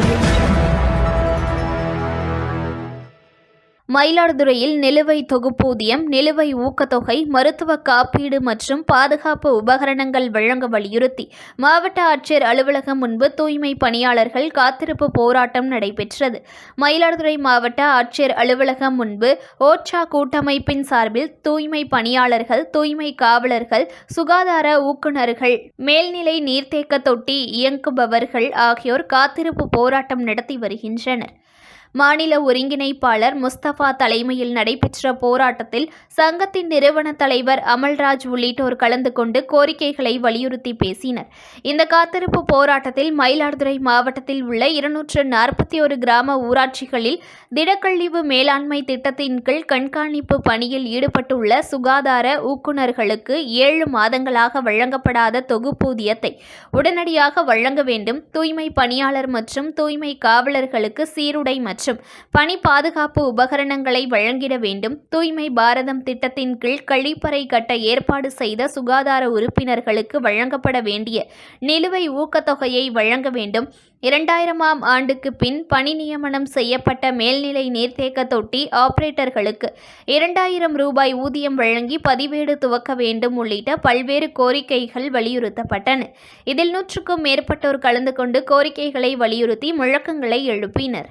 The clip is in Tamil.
audio. மயிலாடுதுறையில் நிலுவை தொகுப்பூதியம் நிலுவை ஊக்கத்தொகை மருத்துவ காப்பீடு மற்றும் பாதுகாப்பு உபகரணங்கள் வழங்க வலியுறுத்தி. மாவட்ட ஆட்சியர் அலுவலகம் முன்பு தூய்மை பணியாளர்கள் காத்திருப்பு போராட்டம் நடைபெற்றது. மயிலாடுதுறை மாவட்ட ஆட்சியர் அலுவலகம் முன்பு ஓச்சா கூட்டமைப்பின் சார்பில் தூய்மை பணியாளர்கள் தூய்மை காவலர்கள் சுகாதார ஊக்குநர்கள் மேல்நிலை நீர்த்தேக்க தொட்டி இயங்குபவர்கள் ஆகியோர் காத்திருப்பு போராட்டம் நடத்தி வருகின்றனர். மாநில ஒருங்கிணைப்பாளர் முஸ்தபா தலைமையில் நடைபெற்ற போராட்டத்தில் சங்கத்தின் நிறுவன தலைவர் அமல்ராஜ் உள்ளிட்டோர் கலந்து கொண்டு கோரிக்கைகளை வலியுறுத்தி பேசினர். இந்த காத்திருப்பு போராட்டத்தில் மயிலாடுதுறை மாவட்டத்தில் உள்ள இருநூற்று நாற்பத்தி ஒரு கிராம ஊராட்சிகளில் திடக்கழிவு மேலாண்மை திட்டத்தின் கீழ் கண்காணிப்பு பணியில் ஈடுபட்டுள்ள சுகாதார ஊக்குநர்களுக்கு ஏழு மாதங்களாக வழங்கப்படாத தொகுப்பூதியத்தை உடனடியாக வழங்க வேண்டும். தூய்மை பணியாளர் மற்றும் தூய்மை காவலர்களுக்கு சீருடை மற்றும் பணி பாதுகாப்பு உபகரணங்களை வழங்கிட வேண்டும். தூய்மை பாரதம் திட்டத்தின் கீழ் கழிப்பறை கட்ட ஏற்பாடு செய்த சுகாதார உறுப்பினர்களுக்கு வழங்கப்பட வேண்டிய நிலுவை ஊக்கத்தொகையை வழங்க வேண்டும். இரண்டாயிரமாம் ஆண்டுக்கு பின் பணி நியமனம் செய்யப்பட்ட மேல்நிலை நீர்த்தேக்க தொட்டி ஆபரேட்டர்களுக்கு இரண்டாயிரம் ரூபாய் ஊதியம் வழங்கி பதிவேடு துவக்க வேண்டும் உள்ளிட்ட பல்வேறு கோரிக்கைகள் வலியுறுத்தப்பட்டன. இதில் நூற்றுக்கும் மேற்பட்டோர் கலந்து கொண்டு கோரிக்கைகளை வலியுறுத்தி முழக்கங்களை எழுப்பினர்.